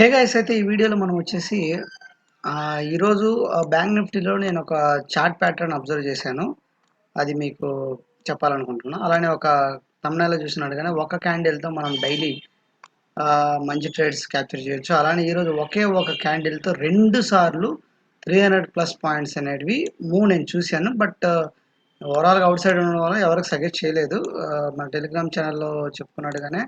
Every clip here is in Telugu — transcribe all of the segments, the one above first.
హే గైస్ అయితే ఈ వీడియోలో మనం వచ్చేసి ఈరోజు బ్యాంక్ నిఫ్టీలో నేను ఒక చార్ట్ ప్యాటర్న్ అబ్జర్వ్ చేశాను. అది మీకు చెప్పాలనుకుంటున్నాను అలానే ఒక తమిళలో చూసినట్టుగానే ఒక క్యాండిల్తో మనం డైలీ మంచి ట్రేడ్స్ క్యాప్చర్ చేయొచ్చు. అలానే ఈరోజు ఒకే ఒక క్యాండిల్తో రెండు సార్లు త్రీ హండ్రెడ్ ప్లస్ పాయింట్స్ అనేటివి మూవ్ నేను చూశాను. బట్ ఓవరాల్గా అవుట్ సైడ్ ఉండడం వల్ల ఎవరికి సజెస్ట్ చేయలేదు. మన టెలిగ్రామ్ ఛానల్లో చెప్పుకున్నట్టుగానే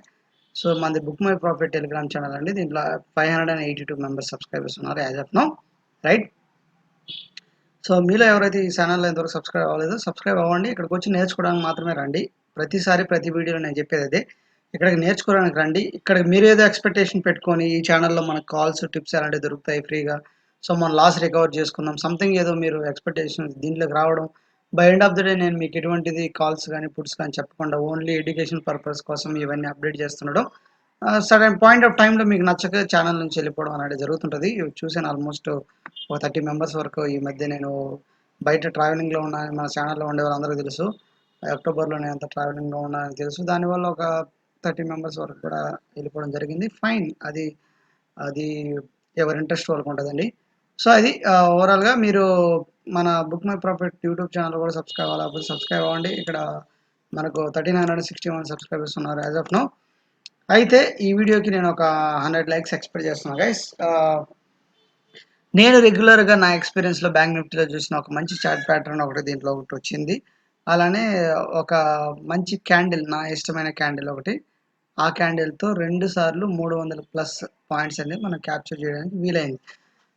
సో మనది book my profit Telegram channel అండి. దీంట్లో five hundred and eighty two members subscribers ఉన్నారు as of now right so మీలో ఎవరైతే ఈ ఛానల్ ఇంతవరకు సబ్స్క్రైబ్ అవ్వలేదో సబ్స్క్రైబ్ అవ్వండి. ఇక్కడికి వచ్చి నేర్చుకోవడానికి మాత్రమే రండి. ప్రతిసారి ప్రతి వీడియోలో నేను చెప్పేది అదే. ఇక్కడికి నేర్చుకోవడానికి రండి. ఇక్కడ మీరు ఏదో ఎక్స్పెక్టేషన్ పెట్టుకొని ఈ ఛానల్లో మనకు కాల్స్ టిప్స్ అలాంటివి దొరుకుతాయి ఫ్రీగా. సో మనం లాస్ రికవర్ చేసుకుందాం. సంథింగ్ ఏదో మీరు ఎక్స్పెక్టేషన్ దీంట్లోకి రావడం by end of the day నేను మీకు ఎటువంటిది కాల్స్ కానీ పుట్స్ కానీ చెప్పకుండా ఓన్లీ ఎడ్యుకేషన్ పర్పస్ కోసం ఇవన్నీ అప్డేట్ చేస్తుండడం సడన్ పాయింట్ ఆఫ్ టైంలో మీకు నచ్చక ఛానల్ నుంచి వెళ్ళిపోవడం అనేది జరుగుతుంటుంది. చూసాను ఆల్మోస్ట్ ఒక థర్టీ మెంబర్స్ వరకు ఈ మధ్య నేను బయట ట్రావెలింగ్లో ఉన్న మన ఛానల్లో ఉండే వాళ్ళందరికీ తెలుసు. అక్టోబర్లో నేను అంత ట్రావెలింగ్లో ఉన్నానని తెలుసు. దానివల్ల ఒక థర్టీ మెంబర్స్ వరకు కూడా వెళ్ళిపోవడం జరిగింది. ఫైన్ అది అది ఎవరి ఇంట్రెస్ట్ వాళ్ళకు ఉంటుందండి సో అది ఓవరాల్గా మీరు మన book my profit YouTube channel కూడా సబ్స్క్రైబ్ అవ్వాలి. సబ్స్క్రైబ్ అవ్వండి. ఇక్కడ మనకు thirty nine hundred sixty one subscribers ఉన్నారు యాజ్ ఆఫ్ నో అయితే ఈ వీడియోకి నేను ఒక హండ్రెడ్ లైక్స్ ఎక్స్పెక్ట్ చేస్తున్నాను గైస్ నేను రెగ్యులర్గా నా ఎక్స్పీరియన్స్లో బ్యాంక్ నిఫ్టీలో చూసిన ఒక మంచి చార్ట్ ప్యాటర్న్ ఒకటి దీంట్లో ఒకటి వచ్చింది. అలానే ఒక మంచి క్యాండిల్ నా ఇష్టమైన క్యాండిల్ ఒకటి. ఆ క్యాండిల్తో రెండు సార్లు మూడు వందల ప్లస్ పాయింట్స్ అనేది మనం క్యాప్చర్ చేయడానికి వీలైంది.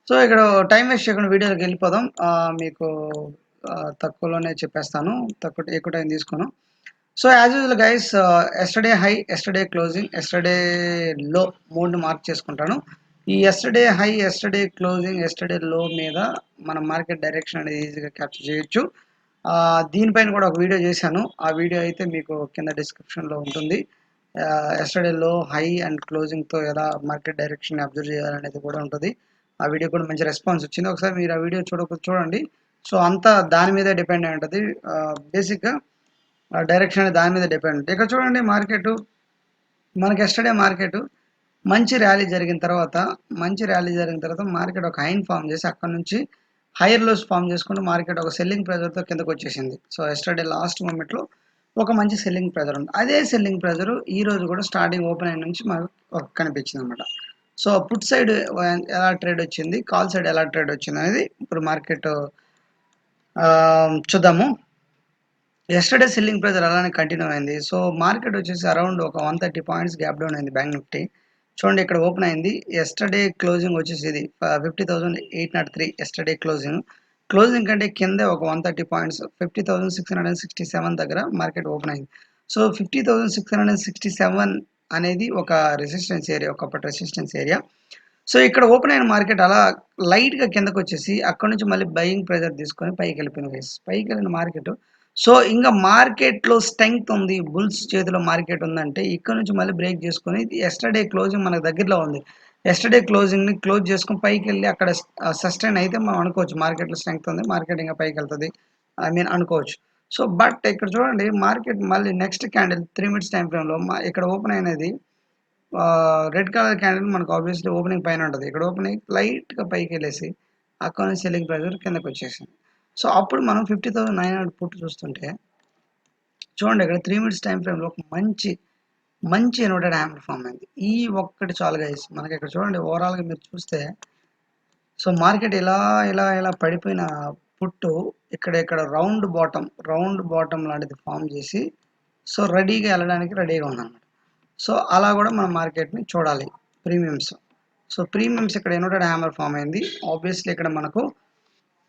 సో ఇక్కడ టైం వేస్ట్ చేయకుండా వీడియోకి వెళ్ళిపోదాం. మీకు తక్కువలోనే చెప్పేస్తాను. తక్కువ ఎక్కువ టైం తీసుకున్నాం so as usual guys yesterday high yesterday closing yesterday low మూడు మార్క్ చేసుకుంటాను. ఈ yesterday high yesterday closing yesterday low మీద మన మార్కెట్ డైరెక్షన్ అనేది ఈజీగా క్యాప్చర్ చేయొచ్చు. దీనిపైన కూడా ఒక వీడియో చేశాను. ఆ వీడియో అయితే మీకు కింద డిస్క్రిప్షన్లో ఉంటుంది. ఎస్టర్డే లో హై అండ్ క్లోజింగ్తో ఎలా మార్కెట్ డైరెక్షన్ అబ్జర్వ్ చేయాలనేది కూడా ఉంటుంది. ఆ వీడియో కూడా మంచి రెస్పాన్స్ వచ్చింది. ఒకసారి మీరు ఆ వీడియో చూడకపోతే చూడండి. సో అంతా దాని మీద డిపెండ్ అయి ఉంటుంది. బేసిక్గా డైరెక్షన్ అనేది దాని మీద డిపెండ్ ఉంటుంది. ఇక్కడ చూడండి మార్కెట్. మనకి ఎస్టర్డే మార్కెట్. మంచి ర్యాలీ జరిగిన తర్వాత మంచి ర్యాలీ జరిగిన తర్వాత మార్కెట్ ఒక హైన్ ఫామ్ చేసి అక్కడ నుంచి హైయర్ లోస్ ఫామ్ చేసుకుంటూ మార్కెట్ ఒక సెల్లింగ్ ప్రెజర్తో కిందకు వచ్చేసింది. సో ఎస్టర్డే లాస్ట్ మూమెంట్లో ఒక మంచి సెల్లింగ్ ప్రెజర్ ఉంది. అదే సెల్లింగ్ ప్రెజర్ ఈ రోజు కూడా స్టార్టింగ్ ఓపెన్ అయిన నుంచి మనకు కనిపించింది అనమాట సో పుట్ సైడ్ ఎలా ట్రేడ్ వచ్చింది కాల్ సైడ్ ఎలా ట్రేడ్ వచ్చింది అనేది ఇప్పుడు మార్కెట్ చూద్దాము. ఎస్టర్డే సెల్లింగ్ ప్రెజర్ అలానే కంటిన్యూ అయింది. సో మార్కెట్ వచ్చేసి అరౌండ్ ఒక one thirty points gap down అయింది బ్యాంక్ నిఫ్టీ చూడండి ఇక్కడ ఓపెన్ అయింది. ఎస్టర్డే క్లోజింగ్ వచ్చేసి ఇది fifty thousand eight nought three yesterday closing closing కంటే కింద ఒక one thirty points fifty thousand six hundred sixty seven దగ్గర మార్కెట్ ఓపెన్ అయింది. So fifty thousand six hundred sixty seven అనేది ఒక రెసిస్టెన్స్ ఏరియా ఒకప్పటి రెసిస్టెన్స్ ఏరియా సో ఇక్కడ ఓపెన్ అయిన మార్కెట్ అలా లైట్గా కిందకు వచ్చేసి అక్కడ నుంచి మళ్ళీ బయింగ్ ప్రెజర్ తీసుకొని పైకి వెళ్ళిపోయింది guys. పైకి వెళ్ళిన మార్కెట్ సో ఇంకా మార్కెట్లో స్ట్రెంగ్త్ ఉంది బుల్స్ చేతిలో మార్కెట్ ఉందంటే ఇక్కడ నుంచి మళ్ళీ బ్రేక్ చేసుకొని ఎస్టర్డే క్లోజింగ్ మనకు దగ్గరలో ఉంది. ఎస్టర్డే క్లోజింగ్ని క్లోజ్ చేసుకొని పైకి వెళ్ళి అక్కడ సస్టైన్ అయితే మనం అనుకోవచ్చు. మార్కెట్లో స్ట్రెంగ్త్ ఉంది మార్కెట్ ఇంకా పైకి వెళ్తుంది. ఐ మీన్ అనుకోవచ్చు. సో బట్ ఇక్కడ చూడండి మార్కెట్ మళ్ళీ next candle three minutes time ఫ్రేమ్లో ఇక్కడ ఓపెన్ అయినది. రెడ్ కలర్ క్యాండిల్ మనకు ఆబ్వియస్లీ ఓపెనింగ్ పైన ఉంటుంది. ఇక్కడ ఓపెనింగ్ లైట్గా పైకి వెళ్ళేసి అక్కడ నుంచి సెల్లింగ్ ప్రెజర్ కిందకి వచ్చేసింది. సో అప్పుడు మనం ఫిఫ్టీ థౌసండ్ నైన్ హండ్రెడ్ పుట్టు చూస్తుంటే చూడండి ఇక్కడ త్రీ మినిట్స్ టైం ఫ్రేమ్లో ఒక మంచి మంచి ఎనోటెడ్ హ్యాండ్ ఫామ్ అయింది. ఈ ఒక్కటి చాలు గైస్ మనకి ఇక్కడ చూడండి ఓవరాల్గా మీరు చూస్తే సో మార్కెట్ ఇలా ఇలా ఇలా పడిపోయిన పుట్టు ఇక్కడ ఇక్కడ రౌండ్ బాటమ్ రౌండ్ బాటమ్ లాంటిది ఫామ్ చేసి సో రెడీగా వెళ్ళడానికి రెడీగా ఉందన్నమాట. సో అలా కూడా మనం మార్కెట్ని చూడాలి ప్రీమియమ్స్. సో ప్రీమియమ్స్ ఇక్కడ ఎనోటెడ్ హ్యామర్ ఫామ్ అయింది. ఆబ్వియస్లీ ఇక్కడ మనకు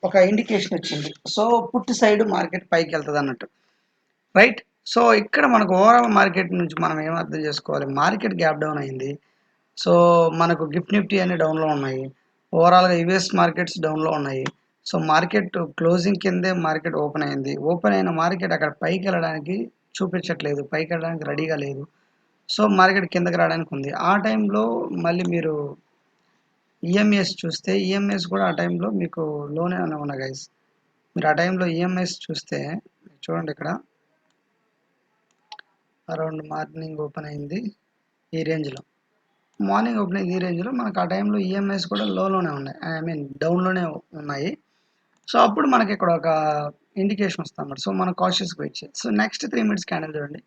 ఒక ఇండికేషన్ వచ్చింది. సో పుట్ సైడ్ మార్కెట్ పైకి వెళ్తుంది అన్నట్టు. రైట్ సో ఇక్కడ మనకు ఓవరాల్ మార్కెట్ నుంచి మనం ఏం అర్థం చేసుకోవాలి? మార్కెట్ గ్యాప్ డౌన్ అయింది. సో మనకు గిఫ్ట్ నిఫ్టీ అన్ని డౌన్లో ఉన్నాయి. ఓవరాల్గా యుఎస్ మార్కెట్స్ డౌన్లో ఉన్నాయి. సో మార్కెట్ క్లోజింగ్ కిందే మార్కెట్ ఓపెన్ అయింది. ఓపెన్ అయిన మార్కెట్ అక్కడ పైకి వెళ్ళడానికి చూపించట్లేదు. పైకి వెళ్ళడానికి రెడీగా లేదు. సో మార్కెట్ కిందకి రావడానికి ఉంది. ఆ టైంలో మళ్ళీ మీరు ఈఎంఎస్ చూస్తే ఈఎంఎస్ కూడా ఆ టైంలో మీకు లోనే ఉన్నా గైస్ మీరు ఆ టైంలో ఈఎంఎస్ చూస్తే చూడండి ఇక్కడ. అరౌండ్ మార్నింగ్ ఓపెన్ అయింది ఈ రేంజ్లో. మార్నింగ్ ఓపెన్ అయింది ఈ రేంజ్లో. మనకు ఆ టైంలో ఈఎంఐస్ కూడా లోలోనే ఉన్నాయి. ఐ మీన్ డౌన్లోనే ఉన్నాయి. సో అప్పుడు మనకి ఇక్కడ ఒక ఇండికేషన్ వస్తుంది అన్నమాట సో మనం కాషియస్గా వెయిట్ చేయాలి. So next three minutes candle చూడండి.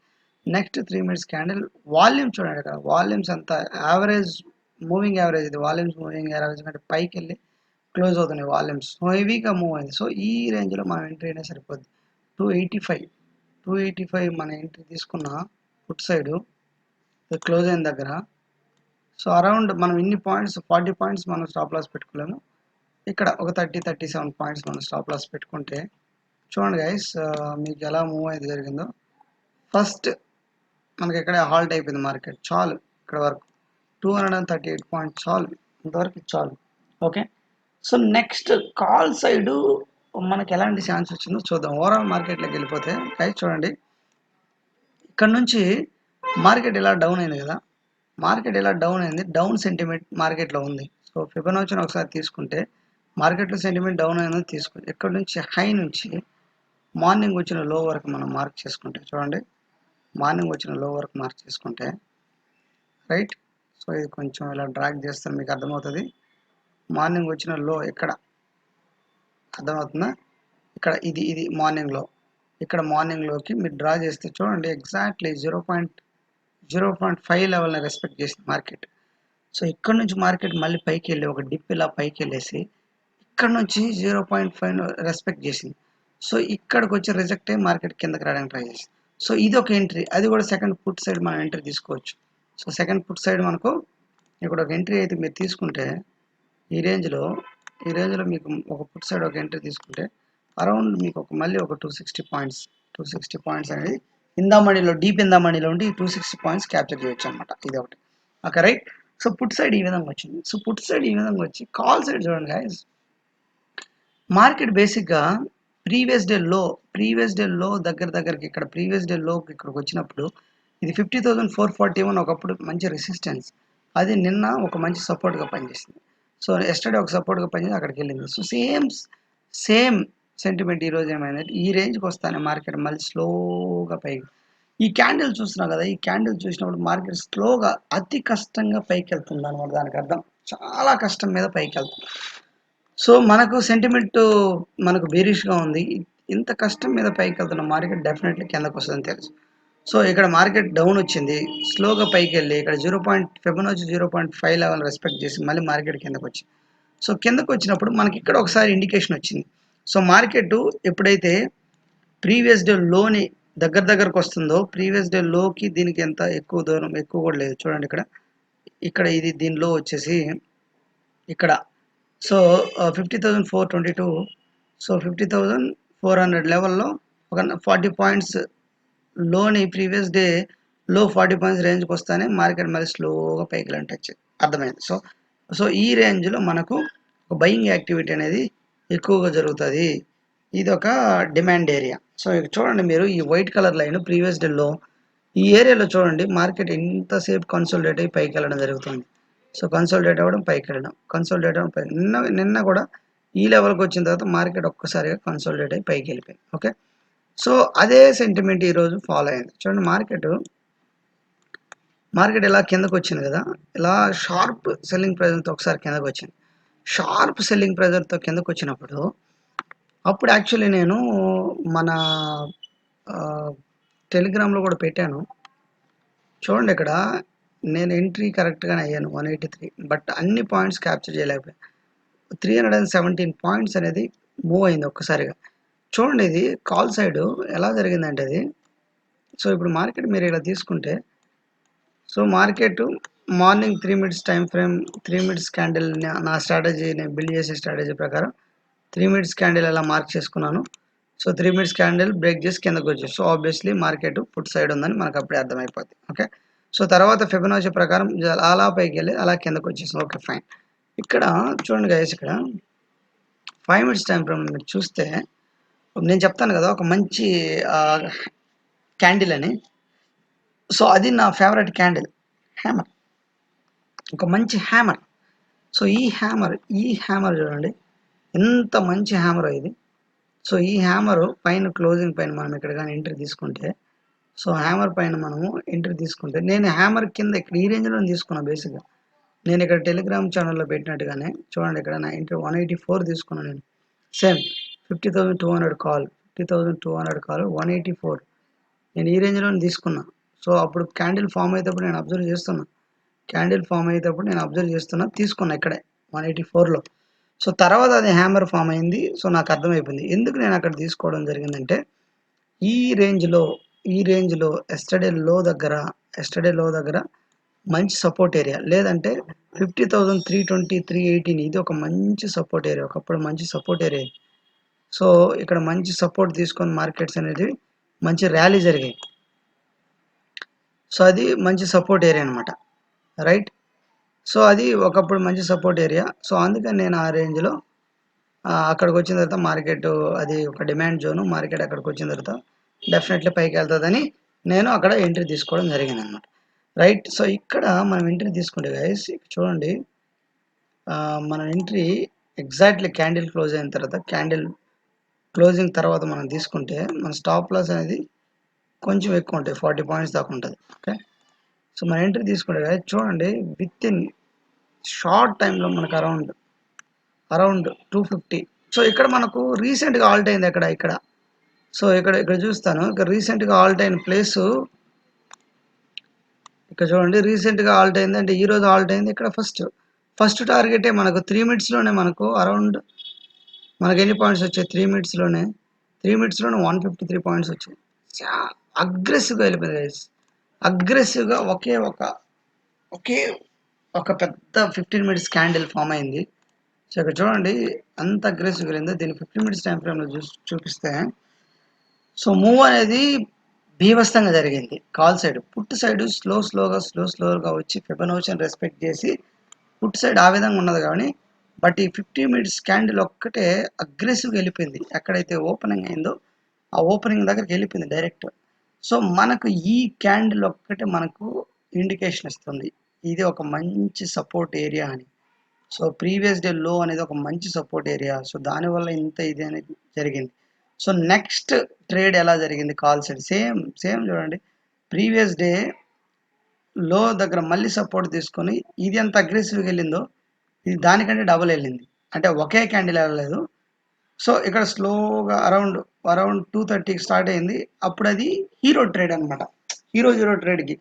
Next three minutes candle volume చూడండి ఇక్కడ. వాల్యూమ్స్ అంతా యావరేజ్ మూవింగ్ యావరేజ్ ఇది. వాల్యూమ్స్ మూవింగ్ యావరేజ్ కంటే పైకి వెళ్ళి క్లోజ్ అవుతున్నాయి వాల్యూమ్స్ సో హెవీగా మూవ్ అయింది. సో ఈ రేంజ్లో మనం ఎంట్రీ అయినా సరిపోద్ది. Two eighty five two eighty five మన ఎంట్రీ తీసుకున్న ఫుట్ సైడు క్లోజ్ అయిన దగ్గర. సో అరౌండ్ మనం ఇన్ని పాయింట్స్ ఫార్టీ పాయింట్స్ మనం స్టాప్ లాస్ పెట్టుకోలేము. ఇక్కడ ఒక థర్టీ థర్టీ సెవెన్ పాయింట్స్ మనం స్టాప్ లాస్ పెట్టుకుంటే చూడండి గైస్ మీకు ఎలా మూవ్ అయితే జరిగిందో. ఫస్ట్ మనకి ఇక్కడే హాల్ట్ అయిపోయింది మార్కెట్ చాలు ఇక్కడ వరకు. Two hundred and thirty eight point చాలు. ఇంతవరకు చాలు. Okay so next call side మనకి ఎలాంటి ఛాన్స్ వచ్చిందో చూద్దాం. ఓవరాల్ మార్కెట్లోకి వెళ్ళిపోతే గైస్ చూడండి. ఇక్కడ నుంచి మార్కెట్ ఇలా డౌన్ అయింది కదా. మార్కెట్ ఇలా డౌన్ అయింది. డౌన్ సెంటిమెంట్ మార్కెట్లో ఉంది. సో ఫిబొనాచిని ఒకసారి తీసుకుంటే మార్కెట్లో సెంటిమెంట్ డౌన్ అయినా తీసుకో. ఇక్కడ నుంచి? హై నుంచి. మార్నింగ్ వచ్చిన లో వరకు మనం మార్క్ చేసుకుంటే చూడండి. మార్నింగ్ వచ్చిన లో వరకు మార్క్ చేసుకుంటే రైట్ సో ఇది కొంచెం ఇలా డ్రాగ్ చేస్తే మీకు అర్థమవుతుంది. మార్నింగ్ వచ్చిన లో ఇక్కడ అర్థమవుతుందా? ఇక్కడ ఇది ఇది మార్నింగ్లో ఇక్కడ మార్నింగ్లోకి మీరు డ్రా చేస్తే చూడండి exactly zero point zero point five లెవెల్ని రెస్పెక్ట్ చేసింది మార్కెట్ సో ఇక్కడ నుంచి మార్కెట్ మళ్ళీ పైకి వెళ్ళి ఒక డిప్ ఇలా పైకి వెళ్ళేసి ఇక్కడ నుంచి జీరో పాయింట్ ఫైవ్ రెస్పెక్ట్ చేసింది. సో ఇక్కడికి వచ్చి రిజెక్ట్ అయ్యి మార్కెట్ కిందకి రావడానికి ట్రై చేసింది. సో ఇది ఒక ఎంట్రీ. అది కూడా సెకండ్ ఫుట్ సైడ్ మనం ఎంట్రీ తీసుకోవచ్చు. సో సెకండ్ ఫుట్ సైడ్ మనకు ఇక్కడ ఒక ఎంట్రీ అయితే మీరు తీసుకుంటే ఈ రేంజ్లో ఈ రేంజ్లో మీకు ఒక ఫుట్ సైడ్ ఒక ఎంట్రీ తీసుకుంటే అరౌండ్ మీకు ఒక మళ్ళీ ఒక two sixty points two sixty points అనేది ఇందామణిలో డీప్ ఇందామణిలో ఉండి టూ సిక్స్టీ పాయింట్స్ క్యాప్చర్ చేయొచ్చు అనమాట ఇది ఒకటి. Okay right? So put side ఈ విధంగా వచ్చింది. సో పుట్ సైడ్ ఈ విధంగా వచ్చి కాల్ సైడ్ చూడండి గాయస్. మార్కెట్ బేసిక్గా previous day low previous day low దగ్గర దగ్గరకి ఇక్కడ ప్రీవియస్ డే లో ఇక్కడికి వచ్చినప్పుడు ఇది fifty thousand four forty one ఒకప్పుడు మంచి రెసిస్టెన్స్. అది నిన్న ఒక మంచి సపోర్ట్గా పనిచేసింది. సో ఎస్టర్డే ఒక సపోర్ట్గా పనిచేసి అక్కడికి వెళ్ళింది. సో సేమ్ సేమ్ సెంటిమెంట్ ఈరోజు ఏమైందంటే ఈ రేంజ్కి వస్తానే మార్కెట్ మళ్ళీ స్లోగా పైకి. ఈ క్యాండిల్ చూస్తున్నాం కదా ఈ క్యాండిల్ చూసినప్పుడు మార్కెట్ స్లోగా అతి కష్టంగా పైకి వెళ్తుంది అనమాట దానికి అర్థం? చాలా కష్టం మీద పైకి వెళ్తుంది. సో మనకు సెంటిమెంట్ మనకు బేరిష్గా ఉంది. ఇంత కష్టం మీద పైకి వెళ్తున్న మార్కెట్ డెఫినెట్లీ కిందకు వస్తుందని తెలుసు. సో ఇక్కడ మార్కెట్ డౌన్ వచ్చింది. స్లోగా పైకి వెళ్ళి ఇక్కడ జీరో పాయింట్ ఫెబన్ వచ్చి zero point five level respect చేసి మళ్ళీ మార్కెట్ కిందకు వచ్చింది సో కిందకు వచ్చినప్పుడు మనకి ఇక్కడ ఒకసారి ఇండికేషన్ వచ్చింది. సో మార్కెట్ ఎప్పుడైతే ప్రీవియస్ డే లోని దగ్గర దగ్గరకు వస్తుందో ప్రీవియస్ డే లోకి దీనికి ఎంత ఎక్కువ దూరం ఎక్కువ కూడా లేదు. చూడండి ఇక్కడ. ఇక్కడ ఇది దీనిలో వచ్చేసి ఇక్కడ so fifty thousand four twenty two so fifty thousand four hundred లెవెల్లో ఒక forty పాయింట్స్లోని previous day low forty points రేంజ్కి వస్తానే మార్కెట్ మళ్ళీ స్లోగా పైకి వెళ్ళి టచ్ అర్థమైంది? సో సో ఈ రేంజ్లో మనకు ఒక బయింగ్ యాక్టివిటీ అనేది ఎక్కువగా జరుగుతుంది. ఇది ఒక డిమాండ్ ఏరియా సో ఇక చూడండి మీరు ఈ వైట్ కలర్ లైన్ ప్రీవియస్ డేలో ఈ ఏరియాలో చూడండి మార్కెట్ ఎంతసేపు కన్సల్టేట్ అయ్యి పైకి వెళ్ళడం జరుగుతుంది. సో కన్సల్టేట్ అవ్వడం పైకి వెళ్ళడం కన్సల్టేట్ అవ్వడం పైకి నిన్న నిన్న కూడా ఈ లెవెల్కి వచ్చిన తర్వాత మార్కెట్ ఒక్కసారిగా కన్సల్టేట్ అయ్యి పైకి వెళ్ళిపోయింది. ఓకే? సో అదే సెంటిమెంట్ ఈరోజు ఫాలో అయింది. చూడండి మార్కెట్ మార్కెట్ ఇలా కిందకు వచ్చింది కదా? ఇలా షార్ప్ సెల్లింగ్ ప్రెజర్తో ఒకసారి కిందకు వచ్చింది. షార్ప్ సెల్లింగ్ ప్రెజర్తో కిందకు వచ్చినప్పుడు అప్పుడు యాక్చువల్లీ నేను మన టెలిగ్రామ్లో కూడా పెట్టాను. చూడండి ఇక్కడ నేను ఎంట్రీ కరెక్ట్గానే అయ్యాను వన్ ఎయిటీ త్రీ బట్ అన్ని పాయింట్స్ క్యాప్చర్ చేయలేకపోయాను three hundred and seventeen points అనేది మూవ్ అయింది ఒక్కసారిగా. చూడండి ఇది కాల్ సైడ్ ఎలా జరిగిందంటే అది సో ఇప్పుడు మార్కెట్ మీరు ఇలా తీసుకుంటే so market morning three minutes time frame three minutes candle నా స్ట్రాటజీ నేను బిల్డ్ చేసే స్ట్రాటజీ ప్రకారం త్రీ మినిట్స్ క్యాండిల్ అలా మార్క్ చేసుకున్నాను so three minutes candle break చేసి కిందకు వచ్చి so obviously market put side ఉందని మనకు అప్పుడే అర్థమైపోద్ది ఓకే సో తర్వాత ఫిబనాచి ప్రకారం అలా పైకి వెళ్ళి అలా కిందకు వచ్చేసాం ఓకే ఫైన్. ఇక్కడ చూడండి గైస్ ఇక్కడ ఫైవ్ మినిట్స్ టైం ఫ్రేమ్ మీరు చూస్తే నేను చెప్తాను కదా ఒక మంచి క్యాండిల్ అని. సో అది నా ఫేవరెట్ క్యాండిల్ హ్యామర్ ఒక మంచి హ్యామర్ సో ఈ హ్యామర్ ఈ హ్యామర్ చూడండి. ఎంత మంచి హ్యామర్ ఇది. సో ఈ హ్యామర్ పైన క్లోజింగ్ పైన మనం ఇక్కడ కానీ ఎంట్రీ తీసుకుంటే సో హ్యామర్ పైన మనము ఎంట్రీ తీసుకుంటే నేను హ్యామర్ కింద ఇక్కడ ఈ రేంజ్లో తీసుకున్నా బేసిక్గా నేను ఇక్కడ టెలిగ్రామ్ ఛానల్లో పెట్టినట్టుగానే చూడండి ఇక్కడ నా ఇంటర్ వన్ ఎయిటీ ఫోర్ తీసుకున్నాను నేను. Same fifty thousand two hundred call fifty thousand two hundred call one eighty four నేను ఈ రేంజ్లో తీసుకున్నా. సో అప్పుడు క్యాండిల్ ఫామ్ అయ్యేటప్పుడు నేను అబ్జర్వ్ చేస్తున్నా. క్యాండిల్ ఫామ్ అయ్యేటప్పుడు నేను అబ్జర్వ్ చేస్తున్నా తీసుకున్నా ఇక్కడే వన్ ఎయిటీ ఫోర్లో సో తర్వాత అది హ్యామర్ ఫామ్ అయింది. సో నాకు అర్థమైపోయింది. ఎందుకు నేను అక్కడ తీసుకోవడం జరిగిందంటే ఈ రేంజ్లో ఈ రేంజ్లో ఎస్టర్డే లో దగ్గర ఎస్టర్డే లో దగ్గర మంచి సపోర్ట్ ఏరియా. లేదంటే fifty thousand three twenty three eighteen ఇది ఒక మంచి సపోర్ట్ ఏరియా. ఒకప్పుడు మంచి సపోర్ట్ ఏరియా సో ఇక్కడ మంచి సపోర్ట్ తీసుకొని మార్కెట్స్ అనేది మంచి ర్యాలీ జరిగాయి. సో అది మంచి సపోర్ట్ ఏరియా అనమాట రైట్? సో అది ఒకప్పుడు మంచి సపోర్ట్ ఏరియా. సో అందుకని నేను ఆ రేంజ్లో అక్కడికి వచ్చిన తర్వాత మార్కెట్ అది ఒక డిమాండ్ జోను. మార్కెట్ అక్కడికి వచ్చిన తర్వాత డెఫినెట్లీ పైకి వెళ్తుందని నేను అక్కడ ఎంట్రీ తీసుకోవడం జరిగింది అనమాట రైట్ సో ఇక్కడ మనం ఎంట్రీ తీసుకుంటే గైస్ చూడండి మన ఎంట్రీ ఎగ్జాక్ట్లీ క్యాండిల్ క్లోజ్ అయిన తర్వాత క్యాండిల్ క్లోజింగ్ తర్వాత మనం తీసుకుంటే మన స్టాప్ లాస్ అనేది కొంచెం ఎక్కువ ఉంటాయి ఫార్టీ పాయింట్స్ దాకా ఉంటుంది ఓకే? సో మన ఎంట్రీ తీసుకుంటే గైస్ చూడండి విత్ ఇన్ షార్ట్ టైంలో మనకు around around two fifty so ఇక్కడ మనకు రీసెంట్గా ఆల్ట్ అయింది అక్కడ ఇక్కడ సో ఇక్కడ ఇక్కడ చూస్తాను. ఇక్కడ రీసెంట్గా ఆల్ట్ అయిన ప్లేసు ఇక్కడ చూడండి రీసెంట్గా ఆల్ట్ అయింది. అంటే ఈరోజు ఆల్ట్ అయింది. ఇక్కడ ఫస్ట్ ఫస్ట్ టార్గెటే మనకు త్రీ మినిట్స్లోనే మనకు అరౌండ్ మనకు ఎన్ని పాయింట్స్ వచ్చాయి? త్రీ మినిట్స్లోనే త్రీ మినిట్స్లోనే వన్ ఫిఫ్టీ త్రీ పాయింట్స్ వచ్చాయి. అగ్రెసివ్గా వెళ్ళిపోయింది గైస్ అగ్రెసివ్గా ఒకే ఒక ఒకే ఒక పెద్ద ఫిఫ్టీన్ మినిట్స్ క్యాండిల్ ఫామ్ అయింది. సో ఇక్కడ చూడండి అంత అగ్రెసివ్ వెళ్ళిందో. దీన్ని ఫిఫ్టీన్ మినిట్స్ టైం ఫ్రేమ్లో చూ చూపిస్తే సో మూవ్ అనేది బీభత్సంగా జరిగింది. Call side put side slow స్లోగా స్లో స్లోగా వచ్చి ఫిబనోషన్ రెస్పెక్ట్ చేసి పుట్ సైడ్ ఆ విధంగా ఉన్నది కానీ బట్ ఈ ఫిఫ్టీ మినిట్స్ క్యాండిల్ ఒక్కటే అగ్రెసివ్గా వెళ్ళిపోయింది. ఎక్కడైతే ఓపెనింగ్ అయిందో ఆ ఓపెనింగ్ దగ్గరికి వెళ్ళిపోయింది డైరెక్ట్. సో మనకు ఈ క్యాండిల్ ఒక్కటే మనకు ఇండికేషన్ ఇస్తుంది. ఇది ఒక మంచి సపోర్ట్ ఏరియా అని. సో ప్రీవియస్ డే లో అనేది ఒక మంచి సపోర్ట్ ఏరియా. సో దానివల్ల ఇంత ఇది అనేది జరిగింది. సో నెక్స్ట్ ట్రేడ్ ఎలా జరిగింది? Call side. సేమ్ సేమ్ చూడండి. ప్రీవియస్ డే లో దగ్గర మళ్ళీ సపోర్ట్ తీసుకొని ఇది ఎంత అగ్రెసివ్గా వెళ్ళిందో ఇది దానికంటే డబుల్ వెళ్ళింది. అంటే ఒకే క్యాండిల్ వెళ్ళలేదు. సో ఇక్కడ స్లోగా అరౌండ్ అరౌండ్ టూ థర్టీకి స్టార్ట్ అయింది. అప్పుడు అది హీరో ట్రేడ్ అనమాట హీరో హీరో ట్రేడ్కి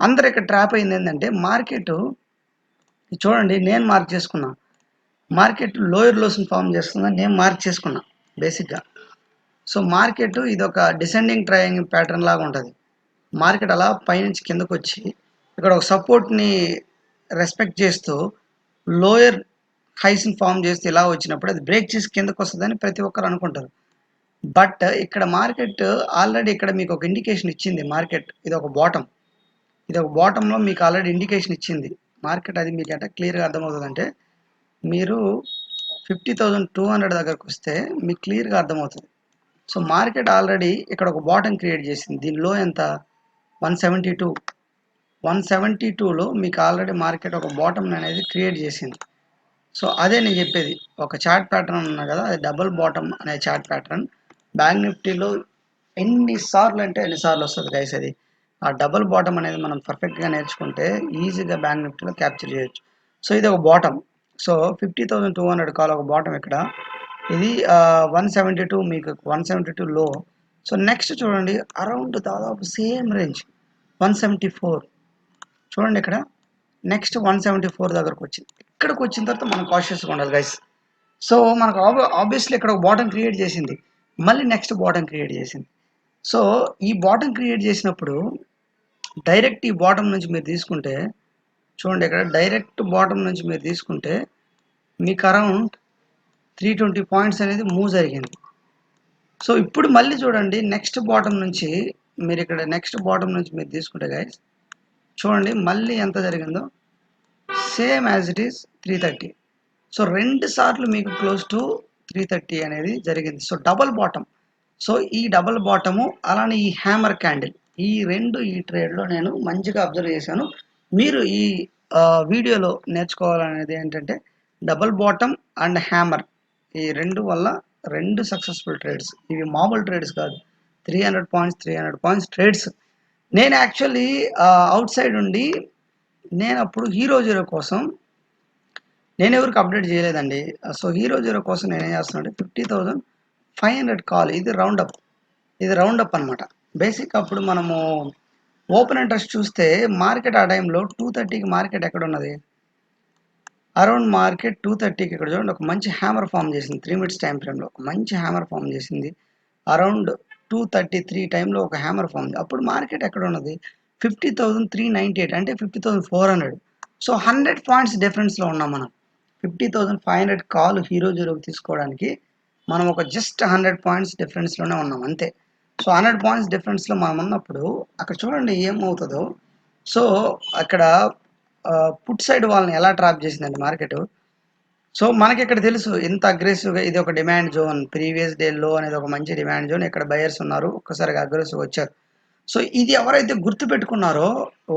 అందరు ఇక్కడ ట్రాప్ అయింది ఏంటంటే మార్కెట్ చూడండి నేను మార్క్ చేసుకున్నా. మార్కెట్ లోయర్ లోస్ని ఫామ్ చేస్తుందని నేను మార్క్ చేసుకున్నా బేసిక్గా సో మార్కెట్ ఇది ఒక డిసెండింగ్ ట్రయాంగిల్ ప్యాటర్న్ లాగా ఉంటుంది. మార్కెట్ అలా పైనుంచి కిందకు వచ్చి ఇక్కడ ఒక సపోర్ట్ని రెస్పెక్ట్ చేస్తూ లోయర్ హైస్ని ఫామ్ చేస్తే ఇలా వచ్చినప్పుడు అది బ్రేక్ చేసి కిందకు వస్తుందని ప్రతి ఒక్కరు అనుకుంటారు. బట్ ఇక్కడ మార్కెట్ ఆల్రెడీ ఇక్కడ మీకు ఒక ఇండికేషన్ ఇచ్చింది మార్కెట్. ఇది ఒక బాటమ్. ఇది ఒక బాటంలో మీకు ఆల్రెడీ ఇండికేషన్ ఇచ్చింది. మార్కెట్ అది మీకు అంటే క్లియర్గా అర్థమవుతుందంటే మీరు ఫిఫ్టీ థౌజండ్ టూ హండ్రెడ్ దగ్గరకు వస్తే మీకు క్లియర్గా అర్థమవుతుంది. సో మార్కెట్ ఆల్రెడీ ఇక్కడ ఒక బాటం క్రియేట్ చేసింది. దీనిలో ఎంత? One seventy two. One seventy టూలో మీకు ఆల్రెడీ మార్కెట్ ఒక బాటమ్ అనేది క్రియేట్ చేసింది. సో అదే నేను చెప్పేది. ఒక చార్ట్ ప్యాటర్న్ ఉన్నా కదా అది డబుల్ బాటమ్ అనే చార్ట్ ప్యాటర్న్. బ్యాంక్ నిఫ్టీలో ఎన్నిసార్లు అంటే ఎన్నిసార్లు వస్తుంది గైస్ అది? ఆ డబుల్ బాటమ్ అనేది మనం పర్ఫెక్ట్గా నేర్చుకుంటే ఈజీగా బ్యాంక్ నిఫ్టీలో క్యాప్చర్ చేయొచ్చు. సో ఇది ఒక bottom. So fifty thousand two hundred call ఒక బాటమ్ ఇక్కడ. ఇది వన్ సెవెంటీ టూ మీకు వన్ సెవెంటీ టూ లో సో నెక్స్ట్ చూడండి అరౌండ్ దాదాపు same range one seventy four చూడండి ఇక్కడ నెక్స్ట్ వన్ సెవెంటీ ఫోర్ దగ్గరకు వచ్చింది. ఇక్కడికి వచ్చిన తర్వాత మనం కాషియస్గా ఉండాలి గైస్ సో మనకు ఆబ్వియస్లీ ఇక్కడ ఒక బాటం క్రియేట్ చేసింది. మళ్ళీ నెక్స్ట్ బాటం క్రియేట్ చేసింది. సో ఈ బాటం క్రియేట్ చేసినప్పుడు డైరెక్ట్ ఈ బాటం నుంచి మీరు తీసుకుంటే చూడండి ఇక్కడ డైరెక్ట్ బాటం నుంచి మీరు తీసుకుంటే మీకు అరౌండ్ త్రీ ట్వంటీ పాయింట్స్ అనేది మూవ్ జరిగింది. సో ఇప్పుడు మళ్ళీ చూడండి నెక్స్ట్ బాటం నుంచి మీరు ఇక్కడ నెక్స్ట్ బాటం నుంచి మీరు తీసుకుంటే గైస్ చూడండి మళ్ళీ ఎంత జరిగిందో. Same as it is three thirty so రెండు సార్లు మీకు క్లోజ్ టు త్రీ థర్టీ అనేది జరిగింది. సో డబల్ బాటమ్ సో ఈ డబల్ బాటము అలానే ఈ హ్యామర్ క్యాండిల్ ఈ రెండు ఈ ట్రేడ్లో నేను మంచిగా అబ్జర్వ్ చేశాను. మీరు ఈ వీడియోలో నేర్చుకోవాలనేది ఏంటంటే డబల్ బాటమ్ అండ్ హ్యామర్ ఈ రెండు వల్ల రెండు సక్సెస్ఫుల్ ట్రేడ్స్ ఇవి మామూలు ట్రేడ్స్ కాదు. Three hundred points three hundred points trades నేను యాక్చువల్లీ అవుట్ సైడ్ ఉండి నేను అప్పుడు హీరో జీరో కోసం నేను ఎవరికి అప్డేట్ చేయలేదండి. సో హీరో జీరో కోసం నేను ఏం చేస్తున్నా అంటే fifty thousand five hundred call ఇది రౌండప్ ఇది రౌండప్ అనమాట బేసిక్ అప్పుడు మనము ఓపెన్ ఇంట్రెస్ట్ చూస్తే మార్కెట్ ఆ టైంలో టూ థర్టీకి మార్కెట్ ఎక్కడ ఉన్నది? అరౌండ్ మార్కెట్ టూ థర్టీకి ఇక్కడ చూడండి ఒక మంచి హ్యామర్ ఫామ్ చేసింది. త్రీ మినిట్స్ టైం ఫ్రేమ్లో ఒక మంచి హ్యామర్ ఫామ్ చేసింది. అరౌండ్ టూ థర్టీ త్రీ టైంలో ఒక హ్యామర్ ఫామ్ అప్పుడు మార్కెట్ ఎక్కడ ఉన్నది? Fifty thousand three ninety eight అంటే fifty thousand four hundred. So hundred points డిఫరెన్స్లో ఉన్నాం మనం. Fifty thousand five hundred call hero జీరోకి తీసుకోవడానికి మనం ఒక జస్ట్ హండ్రెడ్ పాయింట్స్ డిఫరెన్స్లోనే ఉన్నాం అంతే. సో హండ్రెడ్ పాయింట్స్ డిఫరెన్స్లో మనం ఉన్నప్పుడు అక్కడ చూడండి ఏమవుతుందో. సో అక్కడ పుట్ సైడ్ వాళ్ళని ఎలా ట్రాప్ చేసిందండి మార్కెట్? సో మనకి ఇక్కడ తెలుసు ఇంత అగ్రెసివ్గా ఇది ఒక demand zone previous day low అనేది ఒక మంచి డిమాండ్ జోన్ ఇక్కడ బయర్స్ ఉన్నారు ఒక్కసారిగా అగ్రెసివ్ వచ్చారు. సో ఇది ఎవరైతే గుర్తు పెట్టుకున్నారో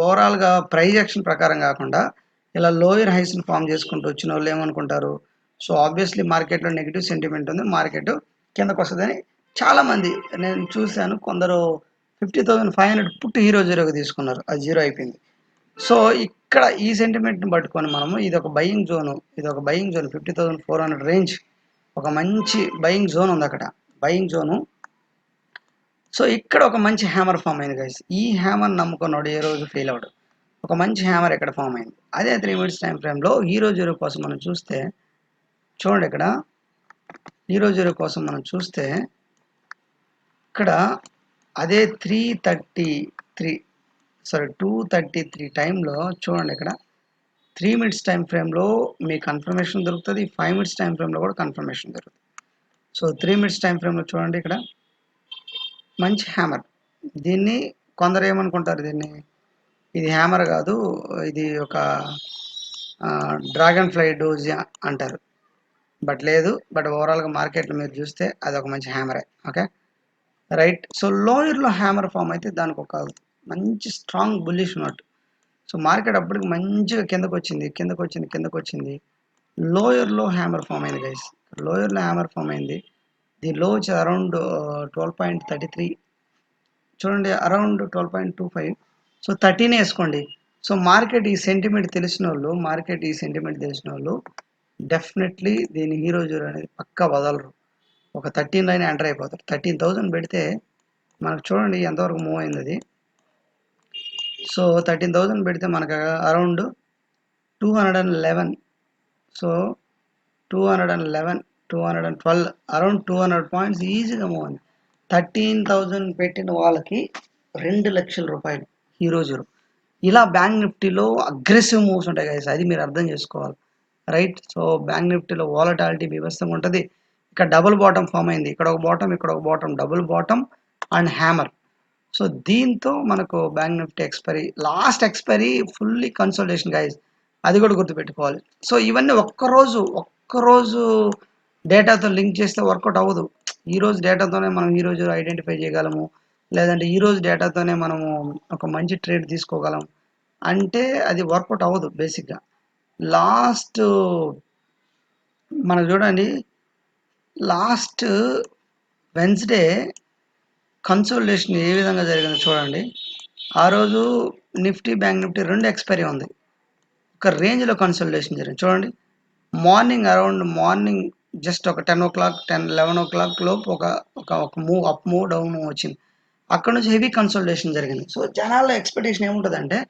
ఓవరాల్గా ప్రైజ్ యాక్షన్ ప్రకారం కాకుండా ఇలా లోయర్ హైస్ని ఫామ్ చేసుకుంటూ వచ్చిన వాళ్ళు ఏమనుకుంటారు? సో ఆబ్వియస్లీ మార్కెట్లో నెగిటివ్ సెంటిమెంట్ ఉంది మార్కెట్ కిందకు వస్తుందని చాలామంది నేను చూశాను కొందరు ఫిఫ్టీ థౌసండ్ ఫైవ్ హండ్రెడ్ పుట్టి హీరో జీరోకి తీసుకున్నారు అది జీరో అయిపోయింది. సో ఇక్కడ ఈ సెంటిమెంట్ని పట్టుకొని మనము ఇది ఒక బయింగ్ జోన్ ఇది ఒక buying zone fifty thousand four hundred range ఒక మంచి బయింగ్ జోన్ ఉంది అక్కడ. బయింగ్ జోను సో ఇక్కడ ఒక మంచి హ్యామర్ ఫామ్ అయింది గైస్ ఈ హ్యామర్ నమ్ముకున్నాడు ఏ రోజు ఫెయిల్ అవడు ఒక మంచి హ్యామర్ ఇక్కడ ఫామ్ అయింది? అదే త్రీ మినిట్స్ టైం ఫ్రేమ్లో హీరో జీరో కోసం మనం చూస్తే చూడండి ఇక్కడ. హీరో జీరో కోసం మనం చూస్తే ఇక్కడ అదే three thirty three sorry two thirty three టైంలో చూడండి ఇక్కడ. త్రీ మినిట్స్ టైం ఫ్రేమ్లో మీ కన్ఫర్మేషన్ దొరుకుతుంది ఫైవ్ మినిట్స్ టైం ఫ్రేమ్లో కూడా కన్ఫర్మేషన్ దొరుకుతుంది. సో త్రీ మినిట్స్ టైం ఫ్రేమ్లో చూడండి ఇక్కడ. మంచి హ్యామర్ దీన్ని కొందరు ఏమనుకుంటారు దీన్ని? ఇది హ్యామర్ కాదు ఇది ఒక డ్రాగన్ ఫ్లై డోజ్ అంటారు. బట్ లేదు బట్ ఓవరాల్గా మార్కెట్లో మీరు చూస్తే అది ఒక మంచి హ్యామరే ఓకే రైట్ సో లోయర్లో హ్యామర్ ఫామ్ అయితే దానికి ఒక మంచి strong bullish note. So market అప్పటికి మంచిగా కిందకు వచ్చింది కిందకు వచ్చింది కిందకు వచ్చింది లోయర్లో హ్యామర్ ఫామ్ అయింది గైస్ లోయర్లో హ్యామర్ ఫామ్ అయింది. దీని లో వచ్చి around twelve point thirty three. చూడండి around twelve point two five. So థర్టీనే వేసుకోండి. సో మార్కెట్ ఈ సెంటిమెంట్ తెలిసిన వాళ్ళు మార్కెట్ ఈ సెంటిమెంట్ తెలిసిన వాళ్ళు డెఫినెట్లీ దీని హీరో జీరో అనేది పక్కా వదలరు. ఒక థర్టీన్ లైన్ ఎంటర్ అయిపోతారు. థర్టీన్ థౌజండ్ పెడితే మనకు చూడండి ఎంతవరకు మూవ్ అయింది అది. సో థర్టీన్ థౌజండ్ పెడితే మనకు around two hundred and eleven so two hundred and eleven two hundred and twelve around two hundred points ఈజీగా మూవ్ అయింది థర్టీన్ థౌజండ్ పెట్టిన వాళ్ళకి రెండు లక్షల రూపాయలు హీరో జీరో ఇలా బ్యాంక్ నిఫ్టీలో అగ్రెసివ్ మూవ్స్ ఉంటాయి కదా అది మీరు అర్థం చేసుకోవాలి. రైట్ సో బ్యాంక్ నిఫ్టీలో వాలటాలిటీ వ్యవస్థగా ఉంటుంది. ఇక్కడ డబుల్ బాటమ్ ఫామ్ అయింది. ఇక్కడ ఒక బాటమ్ ఇక్కడ ఒక bottom double bottom and hammer so దీంతో మనకు bank Nifty expiry last expiry fully consolidation guys అది కూడా గుర్తుపెట్టుకోవాలి. సో ఇవన్నీ ఒక్కరోజు ఒక్కరోజు డేటాతో లింక్ చేస్తే వర్కౌట్ అవ్వదు. ఈ రోజు డేటాతోనే మనం ఈరోజు ఐడెంటిఫై చేయగలము. లేదంటే ఈ రోజు డేటాతోనే మనము ఒక మంచి ట్రేడ్ తీసుకోగలం. అంటే అది వర్కౌట్ అవ్వదు బేసిక్గా. లాస్ట్ మనం చూడండి లాస్ట్ వెన్స్డే కన్సోలిడేషన్ ఏ విధంగా జరిగిందో చూడండి. ఆ రోజు నిఫ్టీ బ్యాంక్ నిఫ్టీ రెండు ఎక్స్పైరీ ఉంది. ఒక రేంజ్లో కన్సల్టేషన్ జరిగింది. చూడండి. మార్నింగ్ అరౌండ్ మార్నింగ్ జస్ట్ ఒక ten o'clock ten eleven o'clock లోపు ఒక ఒక ఒక move up move down move వచ్చింది. అక్కడ నుంచి హెవీ కన్సల్టేషన్ జరిగింది. సో జనాల్లో ఎక్స్పెక్టేషన్ ఏముంటుందంటే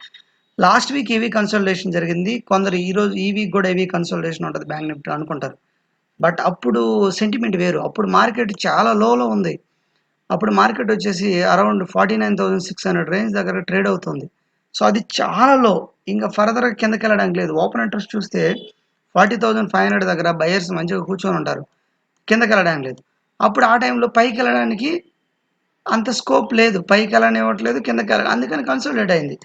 లాస్ట్ వీక్ హెవీ కన్సల్టేషన్ జరిగింది. కొందరు ఈ రోజు ఈ వీక్ కూడా హెవీ కన్సల్టేషన్ ఉంటుంది బ్యాంక్ నిఫ్టీ అనుకుంటారు. బట్ అప్పుడు సెంటిమెంట్ వేరు. అప్పుడు మార్కెట్ చాలా లోలో ఉంది. అప్పుడు మార్కెట్ వచ్చేసి around forty nine thousand six hundred range దగ్గర ట్రేడ్ అవుతుంది. సో అది చాలా లో. ఇంకా ఫర్దర్ కిందకి వెళ్ళడానికి లేదు. ఓపెన్ ఇంట్రెస్ట్ చూస్తే ఫార్టీ థౌసండ్ ఫైవ్ హండ్రెడ్ దగ్గర బయర్స్ మంచిగా కూర్చొని ఉంటారు. కిందకి వెళ్ళడానికి లేదు. అప్పుడు ఆ టైంలో పైకి వెళ్ళడానికి అంత స్కోప్ లేదు. పైకి వెళ్ళనివ్వట్లేదు కిందకి వెళ్ళ అందుకని కన్సల్టేట్ అయింది.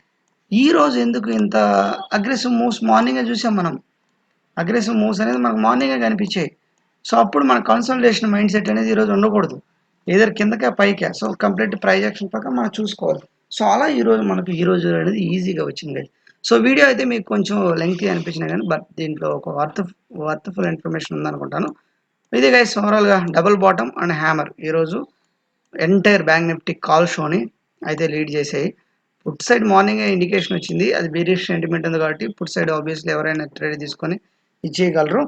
ఈ రోజు ఎందుకు ఇంత అగ్రెసివ్ మూవ్స్ మార్నింగే చూసాం మనం. అగ్రెసివ్ మూవ్స్ అనేది మనకు మార్నింగే కనిపించాయి. సో అప్పుడు మన కన్సల్టేషన్ మైండ్ సెట్ అనేది ఈరోజు ఉండకూడదు. ఏదైనా కిందకే పైకే. సో కంప్లీట్ ప్రైజెక్షన్ పక్క మనం చూసుకోవాలి. సో అలా ఈరోజు మనకు ఈరోజు అనేది ఈజీగా వచ్చింది సో వీడియో అయితే మీకు కొంచెం లెంగ్తీ అనిపించిన కానీ బట్ దీంట్లో ఒక వర్త్ వర్త్ఫుల్ ఇన్ఫర్మేషన్ ఉందనుకుంటాను. ఇది గైస్ ఓవరాల్గా డబుల్ బాటమ్ అండ్ హ్యామర్ ఈరోజు ఎంటైర్ బ్యాంక్ నిఫ్టీ కాల్ షోని అయితే లీడ్ చేసాయి. పుట్ సైడ్ మార్నింగ్ ఇండికేషన్ వచ్చింది. అది బీరిష్ సెంటిమెంట్ ఉంది కాబట్టి పుట్ సైడ్ ఆబ్వియస్లీ ఎవరైనా ట్రేడ్ తీసుకొని ఇచ్చేయగలరు.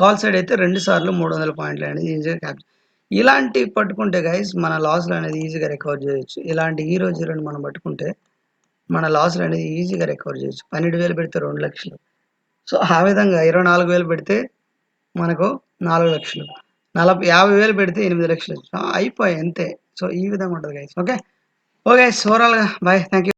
కాల్ సైడ్ అయితే రెండు సార్లు మూడు వందల పాయింట్లు అనేది ఈజీగా క్యాప్చర్ ఇలాంటి పట్టుకుంటే గైస్ మన లాస్లు అనేది ఈజీగా రికవర్ చేయొచ్చు. ఇలాంటి ఈ రోజు రెండు మనం పట్టుకుంటే మన లాస్లు అనేది ఈజీగా రికవర్ చేయొచ్చు. పన్నెండు వేలు పెడితే రెండు లక్షలు. సో ఆ విధంగా ఇరవై నాలుగు వేలు పెడితే మనకు నాలుగు లక్షలు. నలభై యాభై వేలు పెడితే ఎనిమిది లక్షలు. అయిపోయాయి అంతే. సో ఈ విధంగా ఉంటుంది గైస్ ఓకే ఓకే ఓవరాల్గా బాయ్ థ్యాంక్ యూ